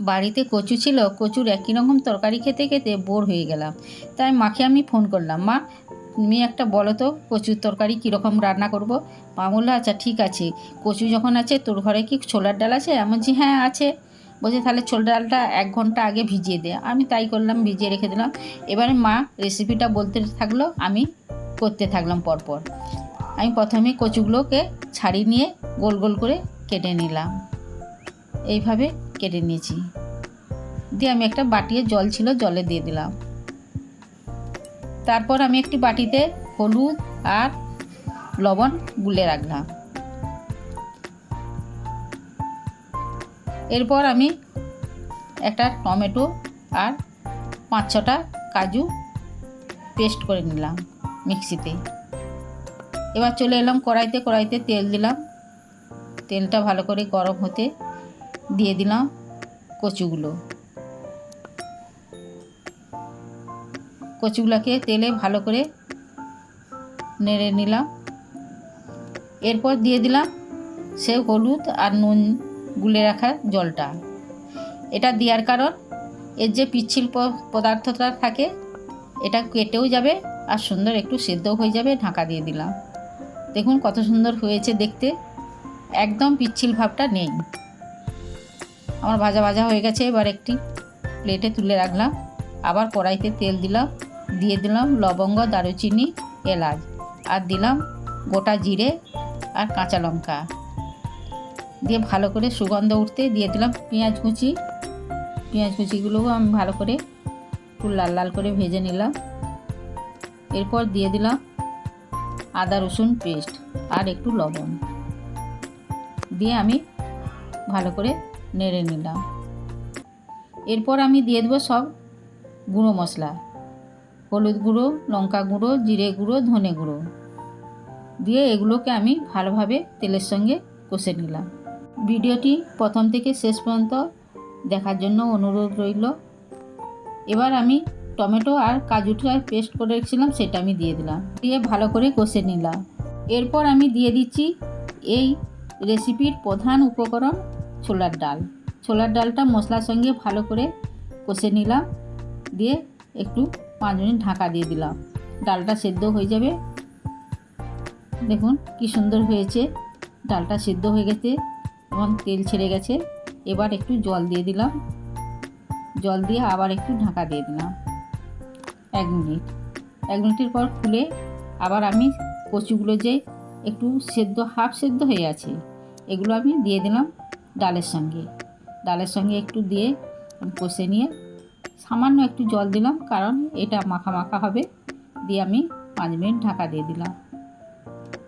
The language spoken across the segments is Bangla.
বাড়িতে কচু ছিল, কচুর একই রকম তরকারি খেতে খেতে বোর হয়ে গেলাম। তাই মাকে আমি ফোন করলাম, মা, তুমি একটা বলো তো, কচুর তরকারি কীরকম রান্না করব? মা বলল আচ্ছা ঠিক আছে। কচু যখন আছে, তোর ঘরে কি ছোলার ডাল আছে? আমি বলছি হ্যাঁ আছে। বলছে, তাহলে ছোলার ডালটা এক ঘণ্টা আগে ভিজিয়ে দে। আমি তাই করলাম, ভিজিয়ে রেখে দিলাম। এবারে মা রেসিপিটা বলতে থাকল, আমি করতে থাকলাম পরপর। আমি প্রথমে কচুগুলোকে ছাড়িয়ে নিয়ে গোল গোল করে কেটে নিলাম। এইভাবে কেটে নিয়েছি। দিয়ে আমি একটা বাটিয়ে জল ছিল, জলে দিয়ে দিলাম। তারপর আমি একটি বাটিতে হলুদ আর লবণ গুলে রাখলাম। এরপর আমি একটা টমেটো আর পাঁচ ছটা কাজু পেস্ট করে নিলাম মিক্সিতে। এবার চলে এলাম কড়াইতে কড়াইতে তেল দিলাম। তেলটা ভালো করে গরম হতে দিয়ে দিলাম। কচুগুলো। কচুগুলোকে তেলে ভালো করে নেড়ে নিলাম। এরপর দিয়ে দিলাম সে হলুদ আর নুন গুলে রাখা জলটা। এটা দেওয়ার কারণ এর যে পিচ্ছিল পদার্থটা থাকে, এটা কেটেও যাবে আর সুন্দর একটু সেদ্ধও হয়ে যাবে, ঢাকা দিয়ে দিলাম। দেখুন কত সুন্দর হয়েছে দেখতে। একদম পিচ্ছিল ভাবটা নেই। আমার ভাজা ভাজা হয়ে গেছে, এবার একটি প্লেটে তুলে রাখলাম। আবার কড়াইতে তেল দিলাম, দিয়ে দিলাম লবঙ্গ, দারুচিনি, এলাচ, আর দিলাম গোটা জিরে আর কাঁচা লঙ্কা। দিয়ে ভালো করে সুগন্ধ উঠতে দিয়ে দিলাম পেঁয়াজ কুচি। পেঁয়াজ কুচিগুলোও আমি ভালো করে একটু লাল লাল করে ভেজে নিলাম। এরপর দিয়ে দিলাম আদা, রসুন পেস্ট আর একটু লবণ। দিয়ে আমি ভালো করে নেড়ে নিলাম। এরপর আমি দিয়ে দেবো সব গুঁড়ো মশলা। হলুদ গুঁড়ো, লঙ্কা গুঁড়ো, জিরে গুঁড়ো, ধনে গুঁড়ো। দিয়ে এগুলোকে আমি ভালোভাবে তেলের সঙ্গে কষে নিলাম। ভিডিওটি প্রথম থেকে শেষ পর্যন্ত দেখার জন্য অনুরোধ রইল। এবার আমি টমেটো আর কাজুটা পেস্ট করে রেখেছিলাম, সেটা আমি দিয়ে দিলাম। দিয়ে ভালো করে কষে নিলাম। এরপর আমি দিয়ে দিচ্ছি এই রেসিপির প্রধান উপকরণ ছোলার ডাল। ছোলার ডালটা মশলার সঙ্গে ভালো করে কষে নিলাম, দিয়ে একটু পাঁচ মিনিট ঢাকা দিয়ে দিলাম। ডালটা সেদ্ধ হয়ে যাবে। দেখুন কি সুন্দর হয়েছে। ডালটা সেদ্ধ হয়ে গেছে এবং তেল ছেড়ে গেছে। এবার একটু জল দিয়ে দিলাম। জল দিয়ে আবার একটু ঢাকা দিয়ে দিলাম। এক মিনিট। এক মিনিটের পর খুলে আবার আমি কচুগুলো যে একটু সেদ্ধ, হাফ সেদ্ধ হয়ে আছে, এগুলো আমি দিয়ে দিলাম। ডালের সঙ্গে। ডালের সঙ্গে একটু দিয়ে কষে নিয়ে সামান্য একটু জল দিলাম, কারণ এটা মাখা মাখা হবে। দিয়ে আমি পাঁচ মিনিট ঢাকা দিয়ে দিলাম।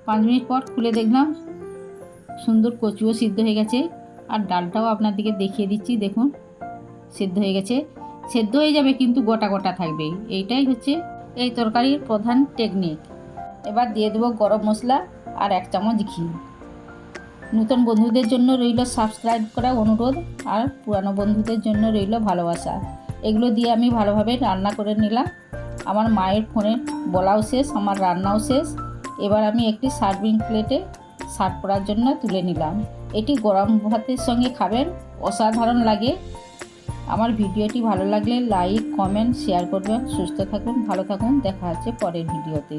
পাঁচ মিনিট পর খুলে দেখলাম সুন্দর কচুও সিদ্ধ হয়ে গেছে। আর ডালটাও আপনার দিকে দেখিয়ে দিচ্ছি, দেখুন, সেদ্ধ হয়ে গেছে। সেদ্ধ হয়ে যাবে কিন্তু গোটা গোটা থাকবে। এইটাই হচ্ছে এই তরকারির প্রধান টেকনিক এবার দিয়ে দেবো গরম মশলা আর এক চামচ ঘি। নতুন বন্ধুদের জন্য রইল সাবস্ক্রাইব করা অনুরোধ আর পুরানো বন্ধুদের জন্য রইল ভালোবাসা। এগুলো দিয়ে আমি ভালোভাবে রান্না করে নিলাম। আমার মায়ের ফোনে বলাও শেষ, আমার রান্নাও শেষ। এবার আমি একটি সার্ভিং প্লেটে সার্ভ করার জন্য তুলে নিলাম। এটি গরম ভাতের সঙ্গে খাবেন, অসাধারণ লাগে। আমার ভিডিওটি ভালো লাগলে লাইক কমেন্ট শেয়ার করবেন। সুস্থ থাকুন, ভালো থাকুন। দেখা হচ্ছে পরের ভিডিওতে।